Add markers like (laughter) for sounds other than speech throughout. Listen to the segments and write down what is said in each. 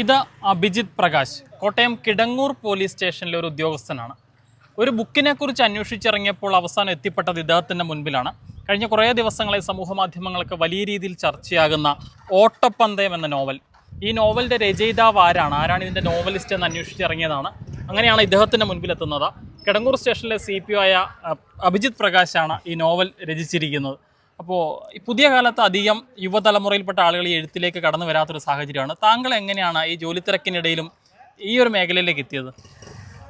ഇത് അഭിജിത് പ്രകാശ് കോട്ടയം കിടങ്ങൂർ പോലീസ് സ്റ്റേഷനിലെ ഒരു ഉദ്യോഗസ്ഥനാണ്. ഒരു ബുക്കിനെ കുറിച്ച് അന്വേഷിച്ചിറങ്ങിയപ്പോൾ അവസാനം എത്തിപ്പെട്ടത് ഇദ്ദേഹത്തിന്റെ മുൻപിലാണ്. കഴിഞ്ഞ കുറേ ദിവസങ്ങളായി സമൂഹ മാധ്യമങ്ങൾക്ക് വലിയ രീതിയിൽ ചർച്ചയാകുന്ന ഓട്ടപ്പന്തയം എന്ന നോവൽ. ഈ നോവലിന്റെ രചയിതാവ് ആരാണ്? ആരാണ് ഇതിന്റെ നോവലിസ്റ്റ് എന്ന് അന്വേഷിച്ചിറങ്ങിയതാണ്. അങ്ങനെയാണ് ഇദ്ദേഹത്തിന്റെ മുൻപിലെത്തുന്നത്. കിടങ്ങൂർ സ്റ്റേഷനിലെ സി പി ആയ അഭിജിത് പ്രകാശാണ് ഈ നോവൽ രചിച്ചിരിക്കുന്നത്. അപ്പോൾ പുതിയ കാലത്ത് അധികം യുവതലമുറയിൽപ്പെട്ട ആളുകൾ ഈ എഴുത്തിലേക്ക് കടന്നു വരാത്തൊരു സാഹചര്യമാണ്. താങ്കൾ എങ്ങനെയാണ് ഈ ജോലി തിരക്കിനിടയിലും ഈ ഒരു മേഖലയിലേക്ക് എത്തിയത്?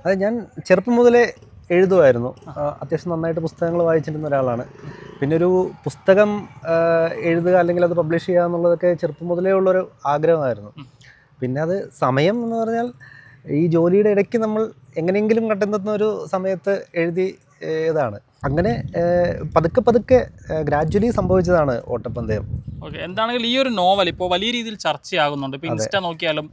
അതെ ഞാൻ ചെറുപ്പം മുതലേ എഴുതുമായിരുന്നു. അത്യാവശ്യം നന്നായിട്ട് പുസ്തകങ്ങൾ വായിച്ചിരുന്ന ഒരാളാണ്. പിന്നെ ഒരു പുസ്തകം എഴുതുക അല്ലെങ്കിൽ അത് പബ്ലിഷ് ചെയ്യുക എന്നുള്ളതൊക്കെ ചെറുപ്പം മുതലേ ഉള്ളൊരു ആഗ്രഹമായിരുന്നു. പിന്നെ അത് സമയം എന്ന് പറഞ്ഞാൽ ഈ ജോലിയുടെ ഇടയ്ക്ക് നമ്മൾ എങ്ങനെയെങ്കിലും കണ്ടെത്തുന്ന ഒരു സമയത്ത് എഴുതി ഇതാണ്. അങ്ങനെ പതുക്കെ പതുക്കെ ഗ്രാജ്വലി സംഭവിച്ചതാണ് ഓട്ടപ്പന്തയം. ഓക്കെ എന്താണെങ്കിലും ഈ ഒരു നോവൽ ഇപ്പോൾ വലിയ രീതിയിൽ ചർച്ചയാകുന്നുണ്ട്. ഇപ്പോൾ ഇൻസ്റ്റ നോക്കിയാലും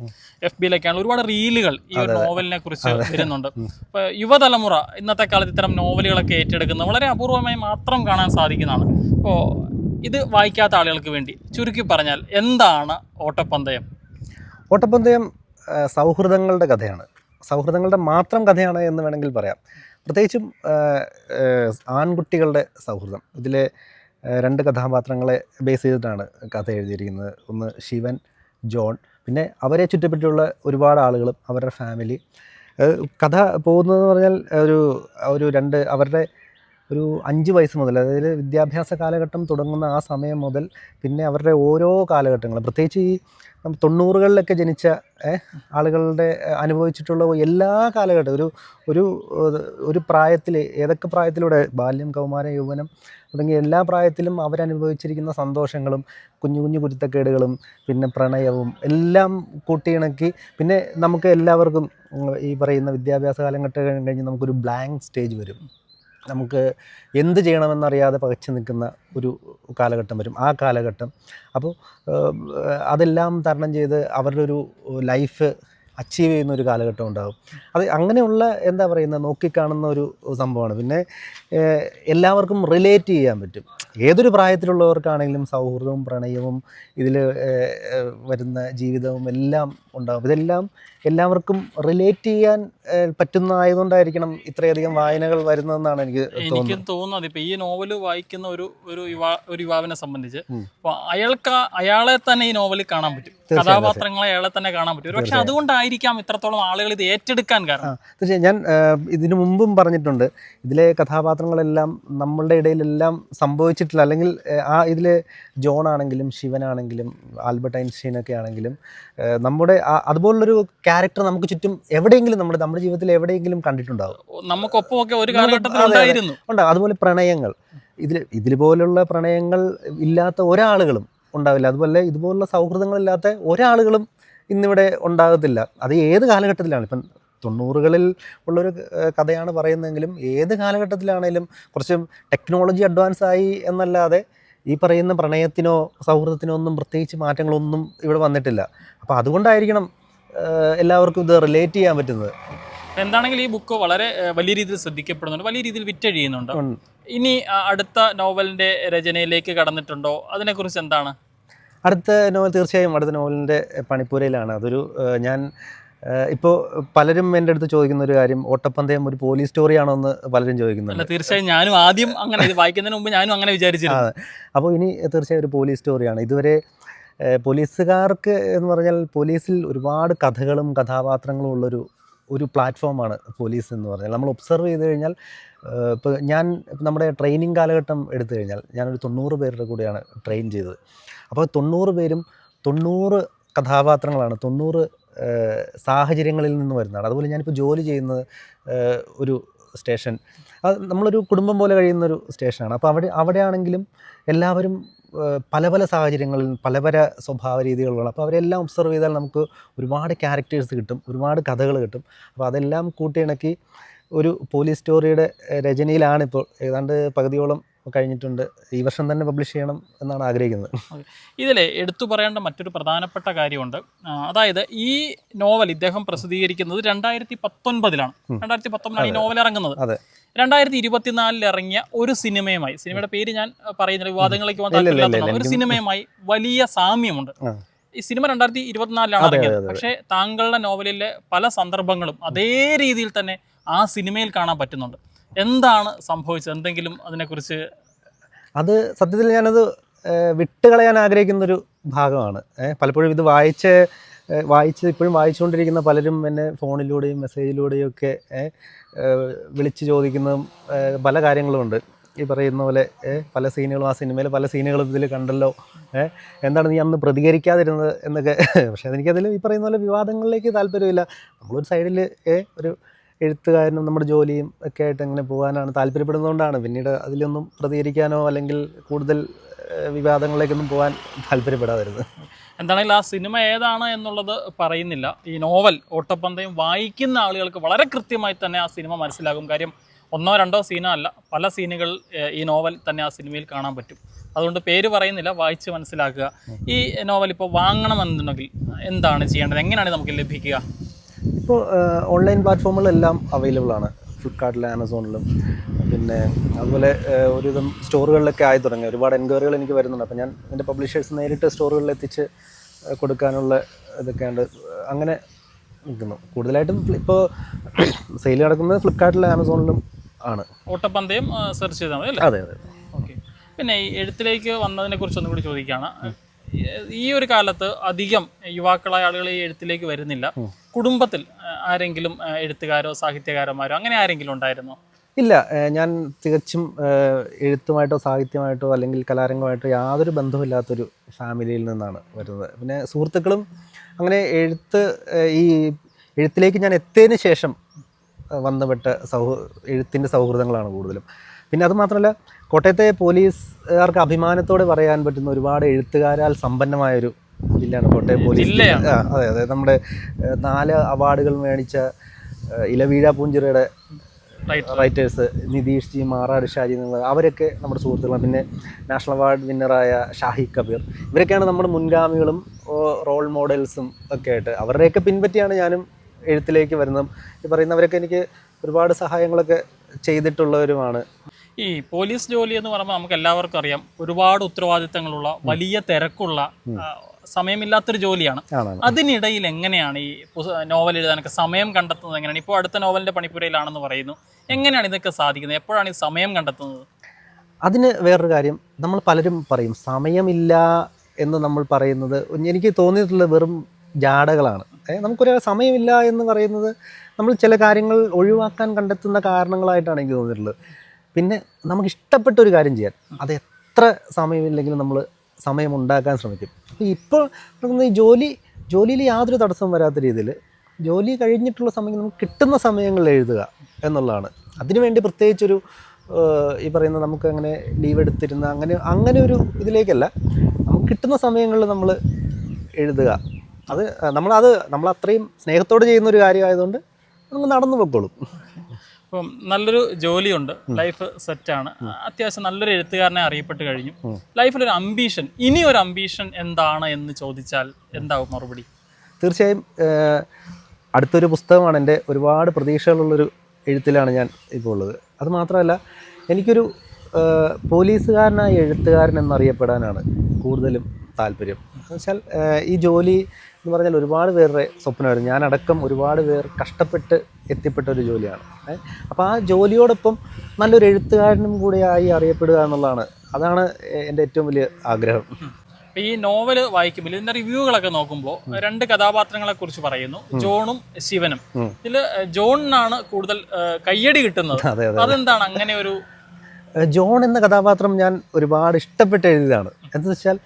എഫ് ബിയിലൊക്കെയാണ് ഒരുപാട് റീലുകൾ ഈ ഒരു നോവലിനെ കുറിച്ച് വരുന്നുണ്ട്. ഇപ്പോൾ യുവതലമുറ ഇന്നത്തെ കാലത്ത് ഇത്തരം നോവലുകളൊക്കെ ഏറ്റെടുക്കുന്നത് വളരെ അപൂർവമായി മാത്രം കാണാൻ സാധിക്കുന്നതാണ്. അപ്പോൾ ഇത് വായിക്കാത്ത ആളുകൾക്ക് വേണ്ടി ചുരുക്കി പറഞ്ഞാൽ എന്താണ് ഓട്ടപ്പന്തയം? ഓട്ടപ്പന്തയം സൗഹൃദങ്ങളുടെ കഥയാണ്. സൗഹൃദങ്ങളുടെ മാത്രം കഥയാണ് എന്ന് വേണമെങ്കിൽ പറയാം. പ്രത്യേകിച്ചും ആൺകുട്ടികളുടെ സൗഹൃദം. ഇതിലെ രണ്ട് കഥാപാത്രങ്ങളെ ബേസ് ചെയ്തിട്ടാണ് കഥ എഴുതിയിരിക്കുന്നത്. ഒന്ന് ശിവൻ ജോൺ. പിന്നെ അവരെ ചുറ്റപ്പറ്റിയുള്ള ഒരുപാട് ആളുകളും അവരുടെ ഫാമിലി. കഥ പോകുന്നതെന്ന് പറഞ്ഞാൽ ഒരു ഒരു രണ്ട് അവരുടെ ഒരു അഞ്ച് വയസ്സ് മുതൽ അതായത് വിദ്യാഭ്യാസ കാലഘട്ടം തുടങ്ങുന്ന ആ സമയം മുതൽ പിന്നെ അവരുടെ ഓരോ കാലഘട്ടങ്ങളും. പ്രത്യേകിച്ച് ഈ തൊണ്ണൂറുകളിലൊക്കെ ജനിച്ച ആളുകളുടെ അനുഭവിച്ചിട്ടുള്ള എല്ലാ കാലഘട്ടം ഒരു ഒരു ഒരു പ്രായത്തിൽ ഏതൊക്കെ പ്രായത്തിലൂടെ ബാല്യം കൗമാരം യൗവനം തുടങ്ങിയ എല്ലാ പ്രായത്തിലും അവരനുഭവിച്ചിരിക്കുന്ന സന്തോഷങ്ങളും കുഞ്ഞു കുഞ്ഞു കുരുത്തക്കേടുകളും പിന്നെ പ്രണയവും എല്ലാം കൂട്ടിയിണക്കി പിന്നെ നമുക്ക് എല്ലാവർക്കും ഈ പറയുന്ന വിദ്യാഭ്യാസ കാലഘട്ടം കഴിഞ്ഞ് നമുക്കൊരു ബ്ലാങ്ക് സ്റ്റേജ് വരും. നമുക്ക് എന്ത് ചെയ്യണമെന്നറിയാതെ പകച്ചു നിൽക്കുന്ന ഒരു കാലഘട്ടം വരും. ആ കാലഘട്ടം. അപ്പോൾ അതെല്ലാം തരണം ചെയ്ത് അവരുടെ ഒരു ലൈഫ് അച്ചീവ് ചെയ്യുന്ന ഒരു കാലഘട്ടം ഉണ്ടാകും അത് അങ്ങനെയുള്ള എന്താ പറയുന്നത് നോക്കിക്കാണുന്ന ഒരു സംഭവമാണ്. പിന്നെ എല്ലാവർക്കും റിലേറ്റ് ചെയ്യാൻ പറ്റും. ഏതൊരു പ്രായത്തിലുള്ളവർക്കാണെങ്കിലും സൗഹൃദവും പ്രണയവും ഇതിൽ വരുന്ന ജീവിതവും എല്ലാം ഉണ്ടാകും ഇതെല്ലാം എല്ലാവർക്കും റിലേറ്റ് ചെയ്യാൻ പറ്റുന്ന പറ്റുന്നതായതുകൊണ്ടായിരിക്കണം ഇത്രയധികം വായനകൾ വരുന്നതെന്നാണ് എനിക്ക് എനിക്കും തോന്നുന്നത് ഇപ്പം ഈ നോവൽ വായിക്കുന്ന ഒരു ഒരു യുവാ ഒരു യുവാവിനെ സംബന്ധിച്ച് അപ്പോൾ അയാൾക്ക് അയാളെ തന്നെ ഈ നോവലിൽ കാണാൻ പറ്റും. കഥാപാത്രങ്ങളെ അയാളെ തന്നെ കാണാൻ പറ്റും. പക്ഷെ അതുകൊണ്ടായിരിക്കാം ഇത്രത്തോളം ആളുകൾ ഇത് ഏറ്റെടുക്കാൻ കാരണം. തീർച്ചയായും ഞാൻ ഇതിനു മുമ്പും പറഞ്ഞിട്ടുണ്ട്. ഇതിലെ കഥാപാത്രങ്ങളെല്ലാം നമ്മളുടെ ഇടയിലെല്ലാം സംഭവിച്ചിട്ടില്ല. അല്ലെങ്കിൽ ആ ഇതിലെ ജോൺ ആണെങ്കിലും ശിവനാണെങ്കിലും ആൽബർട്ട് ഐൻസ്റ്റീൻ ഒക്കെ ആണെങ്കിലും നമ്മുടെ അതുപോലുള്ളൊരു ക്യാരക്ടർ നമുക്ക് ചുറ്റും എവിടെയെങ്കിലും നമ്മുടെ നമ്മുടെ ജീവിതത്തിൽ എവിടെയെങ്കിലും കണ്ടിട്ടുണ്ടാവും. നമുക്കൊപ്പമൊക്കെ ഒരു കാലഘട്ടത്തിൽ അതുപോലെ പ്രണയങ്ങൾ. ഇതിൽ ഇതിൽ പോലുള്ള പ്രണയങ്ങൾ ഇല്ലാത്ത ഒരാളുകളും ഉണ്ടാവില്ല. അതുപോലെ ഇതുപോലുള്ള സൗഹൃദങ്ങളില്ലാത്ത ഒരാളുകളും ഇന്നിവിടെ ഉണ്ടാകത്തില്ല. അത് ഏത് കാലഘട്ടത്തിലാണ്? ഇപ്പം തൊണ്ണൂറുകളിൽ ഉള്ളൊരു കഥയാണ് പറയുന്നതെങ്കിലും ഏത് കാലഘട്ടത്തിലാണെങ്കിലും കുറച്ച് ടെക്നോളജി അഡ്വാൻസ് ആയി എന്നല്ലാതെ ഈ പറയുന്ന പ്രണയത്തിനോ സൗഹൃദത്തിനോ ഒന്നും പ്രത്യേകിച്ച് മാറ്റങ്ങളൊന്നും ഇവിടെ വന്നിട്ടില്ല. അപ്പോൾ അതുകൊണ്ടായിരിക്കണം എല്ലാവർക്കും ഇത് റിലേറ്റ് ചെയ്യാൻ പറ്റുന്നത്. എന്താണെങ്കിൽ ഈ ബുക്ക് വളരെ വലിയ രീതിയിൽ ശ്രദ്ധിക്കപ്പെടുന്നുണ്ട്. വലിയ രീതിയിൽ വിറ്റഴിയുന്നുണ്ട്. ഇനി അടുത്ത നോവലിന്റെ രചനയിലേക്ക് കടന്നിട്ടുണ്ടോ? അതിനെക്കുറിച്ച് എന്താണ്? അടുത്ത നോവൽ തീർച്ചയായും അടുത്ത നോവലിന്റെ പണിപ്പുരയിലാണ്. അതൊരു ഞാൻ ഇപ്പോൾ പലരും എന്റെ അടുത്ത് ചോദിക്കുന്ന ഒരു കാര്യം ഓട്ടപ്പന്തയം ഒരു പോലീസ് സ്റ്റോറിയാണോ എന്ന് പലരും ചോദിക്കുന്നുണ്ട്. തീർച്ചയായും ഞാനും ആദ്യം അങ്ങനെ വായിക്കുന്നതിന് മുമ്പ് ഞാനും അങ്ങനെ വിചാരിച്ചിരുന്നു. അപ്പോൾ ഇനി തീർച്ചയായും ഒരു പോലീസ് സ്റ്റോറിയാണ്. ഇതുവരെ പോലീസുകാർക്ക് എന്ന് പറഞ്ഞാൽ പോലീസിൽ ഒരുപാട് കഥകളും കഥാപാത്രങ്ങളും ഉള്ളൊരു ഒരു പ്ലാറ്റ്ഫോമാണ് പോലീസ് എന്ന് പറഞ്ഞാൽ. നമ്മൾ ഒബ്സർവ് ചെയ്ത് കഴിഞ്ഞാൽ ഇപ്പോൾ ഞാൻ നമ്മുടെ ട്രെയിനിങ് കാലഘട്ടം എടുത്തു കഴിഞ്ഞാൽ ഞാനൊരു തൊണ്ണൂറ് പേരുടെ കൂടെയാണ് ട്രെയിൻ ചെയ്തത്. അപ്പോൾ തൊണ്ണൂറ് പേരും തൊണ്ണൂറ് കഥാപാത്രങ്ങളാണ് തൊണ്ണൂറ് സാഹചര്യങ്ങളിൽ നിന്ന് വരുന്നതാണ്. അതുപോലെ ഞാനിപ്പോൾ ജോലി ചെയ്യുന്നത് ഒരു സ്റ്റേഷൻ. അത് നമ്മളൊരു കുടുംബം പോലെ കഴിയുന്നൊരു സ്റ്റേഷനാണ്. അപ്പോൾ അവിടെ അവിടെയാണെങ്കിലും എല്ലാവരും പല പല സാഹചര്യങ്ങളിൽ പല പല സ്വഭാവ രീതികളുള്ള അപ്പോൾ അവരെല്ലാം ഒബ്സർവ് ചെയ്താൽ നമുക്ക് ഒരുപാട് ക്യാരക്ടേഴ്സ് കിട്ടും ഒരുപാട് കഥകൾ കിട്ടും. അപ്പോൾ അതെല്ലാം കൂട്ടിയിണക്കി ഒരു പോലീസ് സ്റ്റോറിയുടെ രചനയിലാണിപ്പോൾ. ഏതാണ്ട് പകുതിയോളം കഴിഞ്ഞിട്ടുണ്ട്. ഈ വർഷം തന്നെ പബ്ലിഷ് ചെയ്യണം എന്നാണ് ആഗ്രഹിക്കുന്നത്. ഇതിലെ എടുത്തു പറയേണ്ട മറ്റൊരു പ്രധാനപ്പെട്ട കാര്യമുണ്ട്. അതായത് ഈ നോവൽ ഇദ്ദേഹം പ്രസിദ്ധീകരിക്കുന്നത് രണ്ടായിരത്തി പത്തൊൻപതിലാണ് രണ്ടായിരത്തി പത്തൊമ്പതിലാണ് ഈ നോവൽ ഇറങ്ങുന്നത്. അതെ. രണ്ടായിരത്തി ഇരുപത്തിനാലിൽ ഇറങ്ങിയ ഒരു സിനിമയുമായി സിനിമയുടെ പേര് ഞാൻ പറയുന്നില്ല വിവാദങ്ങളിലേക്ക് താല്പര്യമില്ലാത്തതാണ് ഒരു സിനിമയുമായി വലിയ സാമ്യമുണ്ട്. ഈ സിനിമ രണ്ടായിരത്തി ഇരുപത്തിനാലിലാണ് ഇറങ്ങിയത്. പക്ഷേ താങ്കളുടെ നോവലിലെ പല സന്ദർഭങ്ങളും അതേ രീതിയിൽ തന്നെ ആ സിനിമയിൽ കാണാൻ പറ്റുന്നുണ്ട്. എന്താണ് സംഭവിച്ചത്? എന്തെങ്കിലും അതിനെക്കുറിച്ച് അത് സത്യത്തിൽ ഞാനത് വിട്ടുകളയാൻ ആഗ്രഹിക്കുന്നൊരു ഭാഗമാണ്. പലപ്പോഴും ഇത് വായിച്ച് വായിച്ച് ഇപ്പോഴും വായിച്ചുകൊണ്ടിരിക്കുന്ന പലരും എന്നെ ഫോണിലൂടെയും മെസ്സേജിലൂടെയും ഒക്കെ വിളിച്ച് ചോദിക്കുന്നതും പല കാര്യങ്ങളുമുണ്ട് ഈ പറയുന്ന പോലെ പല സീനുകളും ആ സിനിമയിലെ പല സീനുകളും ഇതിൽ കണ്ടല്ലോ. എന്താണ് നീ അന്ന് പ്രതികരിക്കാതിരുന്നത് എന്നൊക്കെ. പക്ഷേ എനിക്കതിൽ ഈ പറയുന്ന പോലെ വിവാദങ്ങളിലേക്ക് താല്പര്യമില്ല. നമ്മളൊരു സൈഡിൽ ഒരു എഴുത്തുകാരനും നമ്മുടെ ജോലിയും ഒക്കെ ആയിട്ട് അങ്ങനെ പോകാനാണ് താല്പര്യപ്പെടുന്നതുകൊണ്ടാണ്. പിന്നീട് അതിലൊന്നും പ്രതികരിക്കാനോ അല്ലെങ്കിൽ കൂടുതൽ വിവാദങ്ങളിലേക്കൊന്നും പോകാൻ താല്പര്യപ്പെടാതിരുന്നത്. എന്താണെങ്കിലും ആ സിനിമ ഏതാണ് എന്നുള്ളത് പറയുന്നില്ല. ഈ നോവൽ ഓട്ടപ്പന്തയം വായിക്കുന്ന ആളുകൾക്ക് വളരെ കൃത്യമായി തന്നെ ആ സിനിമ മനസ്സിലാകും. കാര്യം ഒന്നോ രണ്ടോ സീനോ അല്ല പല സീനുകൾ ഈ നോവൽ തന്നെ ആ സിനിമയിൽ കാണാൻ പറ്റും. അതുകൊണ്ട് പേര് പറയുന്നില്ല വായിച്ച് മനസ്സിലാക്കുക. ഈ നോവൽ ഇപ്പോൾ വാങ്ങണമെന്നുണ്ടെങ്കിൽ എന്താണ് ചെയ്യേണ്ടത്? എങ്ങനെയാണ് നമുക്ക് ലഭിക്കുക? ഇപ്പോൾ ഓൺലൈൻ പ്ലാറ്റ്ഫോമുകളെല്ലാം അവൈലബിൾ ആണ്. ഫ്ലിപ്കാർട്ടിലും ആമസോണിലും പിന്നെ അതുപോലെ ഒരുവിധം സ്റ്റോറുകളിലൊക്കെ ആയി തുടങ്ങി. ഒരുപാട് എൻക്വയറികൾ എനിക്ക് വരുന്നുണ്ട്. അപ്പോൾ ഞാൻ എന്റെ പബ്ലിഷേഴ്സ് നേരിട്ട് സ്റ്റോറുകളിൽ എത്തിച്ച് കൊടുക്കാനുള്ള ഇതൊക്കെയുണ്ട് അങ്ങനെ നിൽക്കുന്നു. കൂടുതലായിട്ടും ഇപ്പോൾ സെയിൽ നടക്കുന്നത് ഫ്ലിപ്കാർട്ടിലും ആമസോണിലും ആണ്. ഓട്ടപ്പന്തയം സെർച്ച് ചെയ്താൽ മതി അല്ലേ? അതെ അതെ. ഓക്കെ പിന്നെ ഈ എഴുത്തിലേക്ക് വന്നതിനെ കുറിച്ച് ഒന്നും കൂടി ചോദിക്കുകയാണ് ഈ ഒരു കാലത്ത് അധികം യുവാക്കളായ ആളുകൾ ഈ എഴുത്തിലേക്ക് വരുന്നില്ല. കുടുംബത്തിൽ ആരെങ്കിലും എഴുത്തുകാരോ സാഹിത്യകാരന്മാരോ അങ്ങനെ ആരെങ്കിലും ഉണ്ടായിരുന്നോ? ഇല്ല ഞാൻ തികച്ചും എഴുത്തുമായിട്ടോ സാഹിത്യമായിട്ടോ അല്ലെങ്കിൽ കലാരംഗമായിട്ടോ യാതൊരു ബന്ധമില്ലാത്തൊരു ഫാമിലിയിൽ നിന്നാണ് വരുന്നത്. പിന്നെ സുഹൃത്തുക്കളും അങ്ങനെ എഴുത്ത് ഈ എഴുത്തിലേക്ക് ഞാൻ എത്തിയതിന് ശേഷം വന്നപ്പെട്ട വന്നുപെട്ട സൗ എഴുത്തിന്റെ സൗഹൃദങ്ങളാണ് കൂടുതലും. പിന്നെ അതുമാത്രമല്ല കോട്ടയത്തെ പോലീസുകാർക്ക് അഭിമാനത്തോടെ പറയാൻ പറ്റുന്ന ഒരുപാട് എഴുത്തുകാരാൽ സമ്പന്നമായൊരു ജില്ലയാണ്. കോട്ടയം പോലീസ് ജില്ല. അതെ അതെ. നമ്മുടെ നാല് അവാർഡുകൾ മേടിച്ച ഇലവീഴ പൂഞ്ചിറയുടെ right writers Nidheesh G Marad Shaji എന്നുള്ളത് അവരൊക്കെ നമ്മുടെ സുഹൃത്തുക്കളാണ്. പിന്നെ നാഷണൽ അവാർഡ് വിന്നറായ ഷാഹി കബീർ. ഇവരൊക്കെയാണ് നമ്മുടെ മുൻഗാമികളും റോൾ മോഡൽസും ഒക്കെ ആയിട്ട്. അവരുടെയൊക്കെ പിൻപറ്റിയാണ് ഞാനും എഴുത്തിലേക്ക് വരുന്നതും. ഈ പറയുന്നവരൊക്കെ എനിക്ക് ഒരുപാട് സഹായങ്ങളൊക്കെ ചെയ്തിട്ടുള്ളവരുമാണ്. ഈ പോലീസ് ജോലി എന്ന് പറയുമ്പോൾ നമുക്ക് എല്ലാവർക്കും അറിയാം. ഒരുപാട് ഉത്തരവാദിത്തങ്ങളുള്ള വലിയ തിരക്കുള്ള സമയമില്ലാത്തൊരു ജോലിയാണ്. അതിനിടയിൽ എങ്ങനെയാണ് ഈ നോവൽ എഴുതാനൊക്കെ സമയം കണ്ടെത്തുന്നത്? എങ്ങനെയാണ്? ഇപ്പോൾ അടുത്ത നോവലിന്റെ പണിപ്പുരയിലാണെന്ന് പറയുന്നു. എങ്ങനെയാണ് ഇതൊക്കെ സാധിക്കുന്നത്? എപ്പോഴാണ് ഈ സമയം കണ്ടെത്തുന്നത്? അതിന് വേറൊരു കാര്യം നമ്മൾ പലരും പറയും സമയമില്ല എന്ന് നമ്മൾ പറയുന്നത് എനിക്ക് തോന്നിയിട്ടുള്ള വെറും ജാടകളാണ്. നമുക്കൊരു സമയമില്ല എന്ന് പറയുന്നത് നമ്മൾ ചില കാര്യങ്ങൾ ഒഴിവാക്കാൻ കണ്ടെത്തുന്ന കാരണങ്ങളായിട്ടാണ് എനിക്ക് തോന്നിയിട്ടുള്ളത്. പിന്നെ നമുക്ക് ഇഷ്ടപ്പെട്ട ഒരു കാര്യം ചെയ്യാൻ അത് എത്ര സമയമില്ലെങ്കിലും നമ്മൾ സമയം ഉണ്ടാക്കാൻ ശ്രമിക്കും ഇപ്പോൾ നടക്കുന്ന ഈ ജോലി ജോലിയിൽ യാതൊരു തടസ്സവും വരാത്ത രീതിയിൽ ജോലി കഴിഞ്ഞിട്ടുള്ള സമയം നമുക്ക് കിട്ടുന്ന സമയങ്ങളിൽ എഴുതുക എന്നുള്ളതാണ്. അതിനുവേണ്ടി പ്രത്യേകിച്ചൊരു ഈ പറയുന്ന നമുക്ക് അങ്ങനെ ലീവ് എടുത്തിരുന്ന അങ്ങനെ അങ്ങനെ ഒരു ഇതിലേക്കല്ല. നമുക്ക് കിട്ടുന്ന സമയങ്ങളിൽ നമ്മൾ എഴുതുക. അത് നമ്മളത് നമ്മൾ അത്രയും സ്നേഹത്തോടെ ചെയ്യുന്ന ഒരു കാര്യമായതുകൊണ്ട് നമുക്ക് നടന്നു പൊക്കോളും. ഇപ്പം നല്ലൊരു ജോലിയുണ്ട്. ലൈഫ് സെറ്റാണ്. അത്യാവശ്യം നല്ലൊരു എഴുത്തുകാരനെ അറിയപ്പെട്ട് കഴിഞ്ഞു. ലൈഫിലൊരു അംബീഷൻ ഇനി ഒരു അംബീഷൻ എന്താണ് എന്ന് ചോദിച്ചാൽ എന്താവും മറുപടി? തീർച്ചയായും അടുത്തൊരു പുസ്തകമാണ് എന്റെ ഒരുപാട് പ്രതീക്ഷകളുള്ളൊരു എഴുത്തിലാണ് ഞാൻ ഇപ്പോൾ ഉള്ളത്. അത് മാത്രമല്ല എനിക്കൊരു പോലീസുകാരനായ എഴുത്തുകാരൻ എന്നറിയപ്പെടാനാണ് കൂടുതലും താല്പര്യം. എന്ന് വെച്ചാൽ ഈ ജോലി എന്ന് പറഞ്ഞാൽ ഒരുപാട് പേരുടെ സ്വപ്നമായിരുന്നു. ഞാനടക്കം ഒരുപാട് പേർ കഷ്ടപ്പെട്ട് എത്തിപ്പെട്ട ഒരു ജോലിയാണ്. അപ്പോൾ ആ ജോലിയോടൊപ്പം നല്ലൊരു എഴുത്തുകാരനും കൂടിയായി അറിയപ്പെടുക എന്നുള്ളതാണ്. അതാണ് എന്റെ ഏറ്റവും വലിയ ആഗ്രഹം. ഈ നോവൽ വായിക്കുമ്പോൾ ഇതിന്റെ റിവ്യൂകളൊക്കെ നോക്കുമ്പോൾ രണ്ട് കഥാപാത്രങ്ങളെ കുറിച്ച് പറയുന്നു. ജോണും ശിവനും. ഇതിൽ ജോണിനാണ് കൂടുതൽ കയ്യടി കിട്ടുന്നത്. അതെ അതെ. അതെന്താണ് അങ്ങനെ ഒരു ജോൺ എന്ന കഥാപാത്രം ഞാൻ ഒരുപാട് ഇഷ്ടപ്പെട്ട് എഴുതിയതാണ്. എന്താണെന്ന് വെച്ചാൽ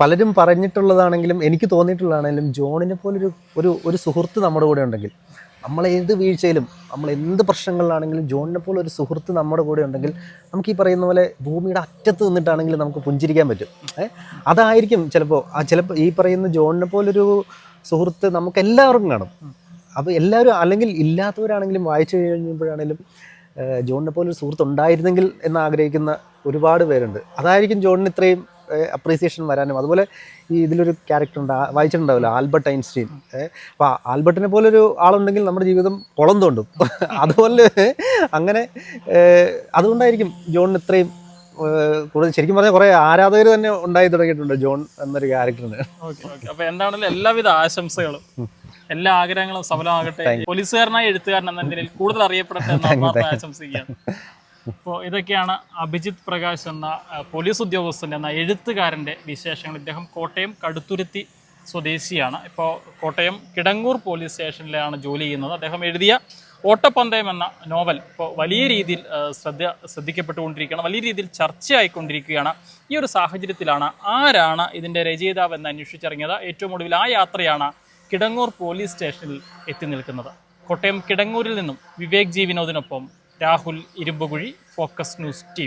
പലരും പറഞ്ഞിട്ടുള്ളതാണെങ്കിലും എനിക്ക് തോന്നിയിട്ടുള്ളതാണെങ്കിലും ജോണിനെ പോലൊരു ഒരു ഒരു സുഹൃത്ത് നമ്മുടെ കൂടെ ഉണ്ടെങ്കിൽ നമ്മൾ ഏത് വീഴ്ചയിലും നമ്മൾ എന്ത് പ്രശ്നങ്ങളിലാണെങ്കിലും ജോണിനെ പോലെ ഒരു സുഹൃത്ത് നമ്മുടെ കൂടെ ഉണ്ടെങ്കിൽ നമുക്ക് ഈ പറയുന്ന പോലെ ഭൂമിയുടെ അറ്റത്ത് നിന്നിട്ടാണെങ്കിലും നമുക്ക് പുഞ്ചിരിക്കാൻ പറ്റും. അതായിരിക്കും ചിലപ്പോൾ ആ ചിലപ്പോൾ ഈ പറയുന്ന ജോണിനെ പോലൊരു സുഹൃത്ത് നമുക്ക് എല്ലാവർക്കും കാണും. അപ്പോൾ എല്ലാവരും അല്ലെങ്കിൽ ഇല്ലാത്തവരാണെങ്കിലും വായിച്ചു കഴിയുമ്പോഴാണെങ്കിലും ഏഹ് ജോണിനെ പോലെ ഒരു സുഹൃത്ത് ഉണ്ടായിരുന്നെങ്കിൽ എന്ന് ആഗ്രഹിക്കുന്ന ഒരുപാട് പേരുണ്ട്. അതായിരിക്കും ജോണിന് ഇത്രയും അപ്രീസിയേഷൻ വരാനും. അതുപോലെ ഈ ഇതിലൊരു ക്യാരക്ടർ ഉണ്ട് വായിച്ചിട്ടുണ്ടാവില്ല? Albert Einstein. അപ്പോൾ ആൽബർട്ടിനെ പോലൊരു ആളുണ്ടെങ്കിൽ നമ്മുടെ ജീവിതം കുളം തോണ്ടും. (laughs) അതുപോലെ അങ്ങനെ അതുകൊണ്ടായിരിക്കും ജോണിന് ഇത്രയും കൂടുതൽ ശരിക്കും പറഞ്ഞാൽ കുറേ ആരാധകർ തന്നെ ഉണ്ടായി തുടങ്ങിയിട്ടുണ്ട് ജോൺ എന്നൊരു ക്യാരക്ടറിന് ഓക്കെ ഓക്കെ അപ്പോൾ എന്താണെങ്കിലും എല്ലാവിധ ആശംസകളും. എല്ലാ ആഗ്രഹങ്ങളും സഫലമാകട്ടെ പോലീസുകാരനായ എഴുത്തുകാരൻ എന്ന നിലയിൽ കൂടുതൽ അറിയപ്പെടട്ടെ എന്ന് ആശംസിക്കുകയാണ്. അപ്പോൾ ഇതൊക്കെയാണ് അഭിജിത്ത് പ്രകാശ് എന്ന പോലീസ് ഉദ്യോഗസ്ഥന്റെ എന്ന എഴുത്തുകാരന്റെ വിശേഷങ്ങൾ. ഇദ്ദേഹം കോട്ടയം കടുത്തുരുത്തി സ്വദേശിയാണ്. ഇപ്പോൾ കോട്ടയം കിടങ്ങൂർ പോലീസ് സ്റ്റേഷനിലാണ് ജോലി ചെയ്യുന്നത്. അദ്ദേഹം എഴുതിയ ഓട്ടപ്പന്തയം എന്ന നോവൽ ഇപ്പോൾ വലിയ രീതിയിൽ ശ്രദ്ധ ശ്രദ്ധിക്കപ്പെട്ടുകൊണ്ടിരിക്കുകയാണ്. വലിയ രീതിയിൽ ചർച്ചയായിക്കൊണ്ടിരിക്കുകയാണ്. ഈ ഒരു സാഹചര്യത്തിലാണ് ആരാണ് ഇതിന്റെ രചയിതാവ് എന്ന് അന്വേഷിച്ചിറങ്ങിയത്. ഏറ്റവും ഒടുവിൽ ആ യാത്രയാണ് കിടങ്ങൂർ പോലീസ് സ്റ്റേഷനിൽ എത്തി നിൽക്കുന്നത്. കോട്ടയം കിടങ്ങൂരിൽ നിന്നും Vivek G വിനോദിനൊപ്പം Rahul Irumbukuzhi focus news T